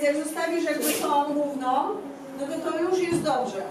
Więc jak zostawisz jakby tą główną, no to to już jest dobrze.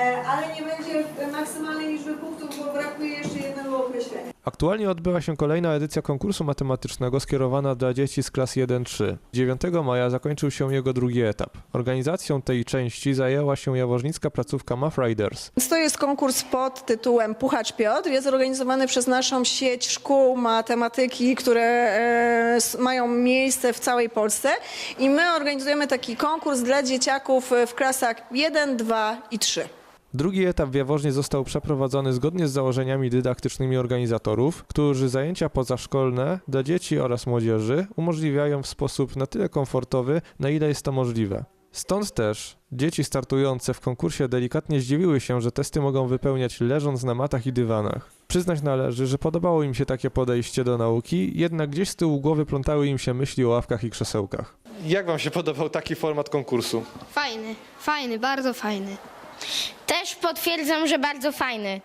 E, ale nie będzie maksymalnej liczby punktów, bo brakuje jeszcze jednego określenia. Aktualnie odbywa się kolejna edycja konkursu matematycznego skierowana dla dzieci z klas 1-3. 9 maja zakończył się jego drugi etap. Organizacją tej części zajęła się jaworznicka placówka Math Riders. To jest konkurs pod tytułem Puchacz Piotr. Jest organizowany przez naszą sieć szkół matematyki, które e, mają miejsce w całej Polsce. I my organizujemy taki konkurs dla dzieciaków w klasach 1, 2 i 3. Drugi etap w Jaworznie został przeprowadzony zgodnie z założeniami dydaktycznymi organizatorów, którzy zajęcia pozaszkolne dla dzieci oraz młodzieży umożliwiają w sposób na tyle komfortowy, na ile jest to możliwe. Stąd też dzieci startujące w konkursie delikatnie zdziwiły się, że testy mogą wypełniać leżąc na matach i dywanach. Przyznać należy, że podobało im się takie podejście do nauki, jednak gdzieś z tyłu głowy plątały im się myśli o ławkach i krzesełkach. Jak wam się podobał taki format konkursu? Fajny, fajny, bardzo fajny. Też potwierdzam, że bardzo fajny.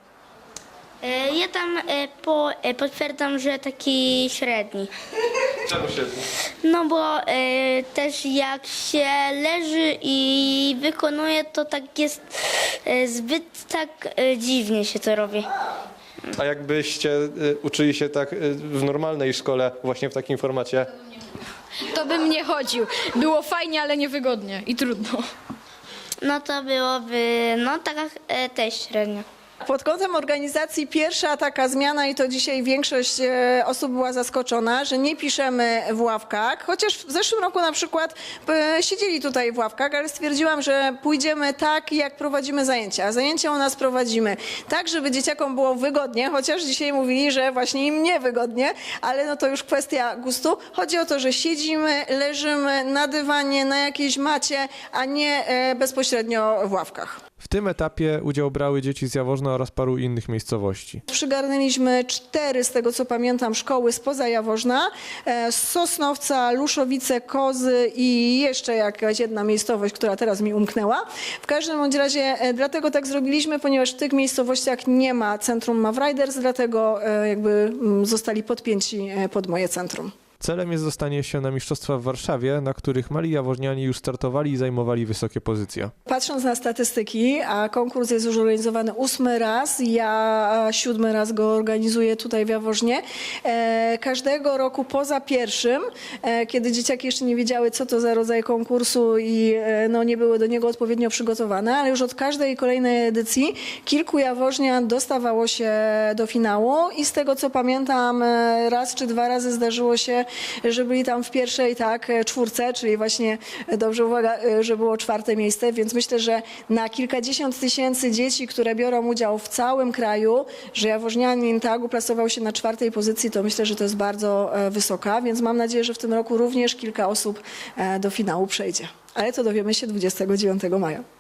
E, Ja tam e, po, e, potwierdzam, że taki średni. Czemu świetnie? No bo e, też jak się leży i wykonuje, to tak jest e, zbyt tak e, dziwnie się to robi. A jakbyście y, uczyli się tak y, w normalnej szkole, właśnie w takim formacie? To bym nie chodził. Było fajnie, ale niewygodnie i trudno. No to byłoby, no taka e, też średnio. Pod kątem organizacji pierwsza taka zmiana i to dzisiaj większość e, osób była zaskoczona, że nie piszemy w ławkach, chociaż w zeszłym roku na przykład e, siedzieli tutaj w ławkach, ale stwierdziłam, że pójdziemy tak, jak prowadzimy zajęcia. Zajęcia u nas prowadzimy tak, żeby dzieciakom było wygodnie, chociaż dzisiaj mówili, że właśnie im niewygodnie, ale no to już kwestia gustu. Chodzi o to, że siedzimy, leżymy na dywanie, na jakiejś macie, a nie e, bezpośrednio w ławkach. W tym etapie udział brały dzieci z Jaworzna oraz paru innych miejscowości. Przygarnęliśmy cztery, z tego co pamiętam, szkoły spoza Jaworzna, e, Sosnowca, Luszowice, Kozy i jeszcze jakaś jedna miejscowość, która teraz mi umknęła. W każdym bądź razie e, dlatego tak zrobiliśmy, ponieważ w tych miejscowościach nie ma centrum Mav Riders, dlatego e, jakby mm, zostali podpięci pod moje centrum. Celem jest dostanie się na Mistrzostwa w Warszawie, na których mali jaworzniani już startowali i zajmowali wysokie pozycje. Patrząc na statystyki, a konkurs jest już organizowany ósmy raz, ja siódmy raz go organizuję tutaj w Jaworznie. E, każdego roku poza pierwszym, e, kiedy dzieciaki jeszcze nie wiedziały, co to za rodzaj konkursu i e, no, nie były do niego odpowiednio przygotowane, ale już od każdej kolejnej edycji kilku Jaworznian dostawało się do finału i z tego co pamiętam, raz czy dwa razy zdarzyło się, że byli tam w pierwszej tak czwórce, czyli właśnie dobrze uwaga, że było czwarte miejsce, więc myślę, że na kilkadziesiąt tysięcy dzieci, które biorą udział w całym kraju, że Jaworznianin tak uplasował się na czwartej pozycji, to myślę, że to jest bardzo e, wysoka, więc mam nadzieję, że w tym roku również kilka osób e, do finału przejdzie. Ale to dowiemy się 29 maja.